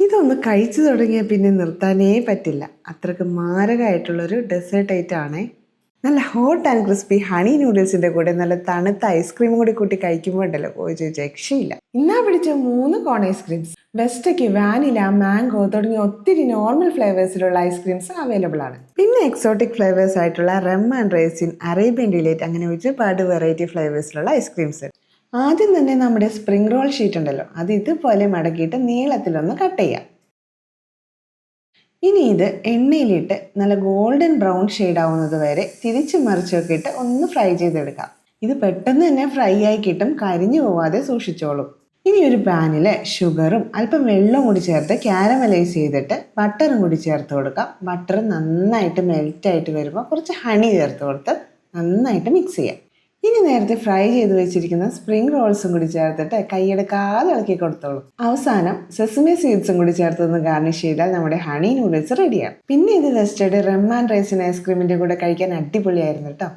ഇതൊന്ന് കഴിച്ചു തുടങ്ങിയാൽ പിന്നെ നിർത്താനേ പറ്റില്ല. അത്രയ്ക്ക് മാരകമായിട്ടുള്ളൊരു ഡെസേർട്ട് ഐറ്റം ആണേ. നല്ല ഹോട്ട് ആൻഡ് ക്രിസ്പി ഹണി നൂഡിൽസിന്റെ കൂടെ നല്ല തണുത്ത ഐസ്ക്രീം കൂടി കൂട്ടി കഴിക്കുമ്പോൾ ഉണ്ടല്ലോ ചോദിച്ചു രക്ഷയില്ല. ഇന്നാ പിടിച്ച മൂന്ന് കോൺ ഐസ്ക്രീംസ് ബെസ്റ്റയ്ക്ക് വാനില മാംഗോ തുടങ്ങിയ ഒത്തിരി നോർമൽ ഫ്ലേവേഴ്സിലുള്ള ഐസ്ക്രീംസ് അവൈലബിൾ ആണ്. പിന്നെ എക്സോട്ടിക് ഫ്ലേവേഴ്സ് ആയിട്ടുള്ള rum and raisin Arabian delight അങ്ങനെ ഒരുപാട് വെറൈറ്റി ഫ്ലേവേഴ്സിലുള്ള ഐസ്ക്രീംസ് ആദ്യം തന്നെ നമ്മുടെ സ്പ്രിംഗ് റോൾ ഷീറ്റ് ഉണ്ടല്ലോ അത് ഇതുപോലെ മടക്കിയിട്ട് നീളത്തിലൊന്ന് കട്ട് ചെയ്യാം. ഇനി ഇത് എണ്ണയിലിട്ട് നല്ല ഗോൾഡൻ ബ്രൗൺ ഷെയ്ഡ് ആവുന്നത് വരെ തിരിച്ച് മറിച്ചൊക്കെ ഇട്ട് ഒന്ന് ഫ്രൈ ചെയ്തെടുക്കാം. ഇത് പെട്ടെന്ന് തന്നെ ഫ്രൈ ആയി കിട്ടും കരിഞ്ഞു പോവാതെ സൂക്ഷിച്ചോളും. ഇനി ഒരു പാനിൽ ഷുഗറും അല്പം വെള്ളവും കൂടി ചേർത്ത് ക്യാരമലൈസ് ചെയ്തിട്ട് ബട്ടറും കൂടി ചേർത്ത് കൊടുക്കാം. ബട്ടർ നന്നായിട്ട് മെൽറ്റായിട്ട് വരുമ്പോൾ കുറച്ച് ഹണി ചേർത്ത് കൊടുത്ത് നന്നായിട്ട് മിക്സ് ചെയ്യാം. ഇനി നേരത്തെ ഫ്രൈ ചെയ്ത് വെച്ചിരിക്കുന്ന സ്പ്രിംഗ് റോൾസും കൂടി ചേർത്തിട്ട് കൈയെടുക്കാതെ ഇളക്കി കൊടുത്തോളൂ. അവസാനം സെസമി സീഡ്സും കൂടി ചേർത്തൊന്ന് ഗാർണിഷ് ചെയ്താൽ നമ്മുടെ ഹണി നൂഡിൽസ് റെഡിയാണ് പിന്നെ ഇത് ജസ്റ്റ് റെം ആൻഡ് റൈസിൻ ഐസ്ക്രീമിന്റെ കൂടെ കഴിക്കാൻ അടിപൊളിയായിരുന്നു കേട്ടോ.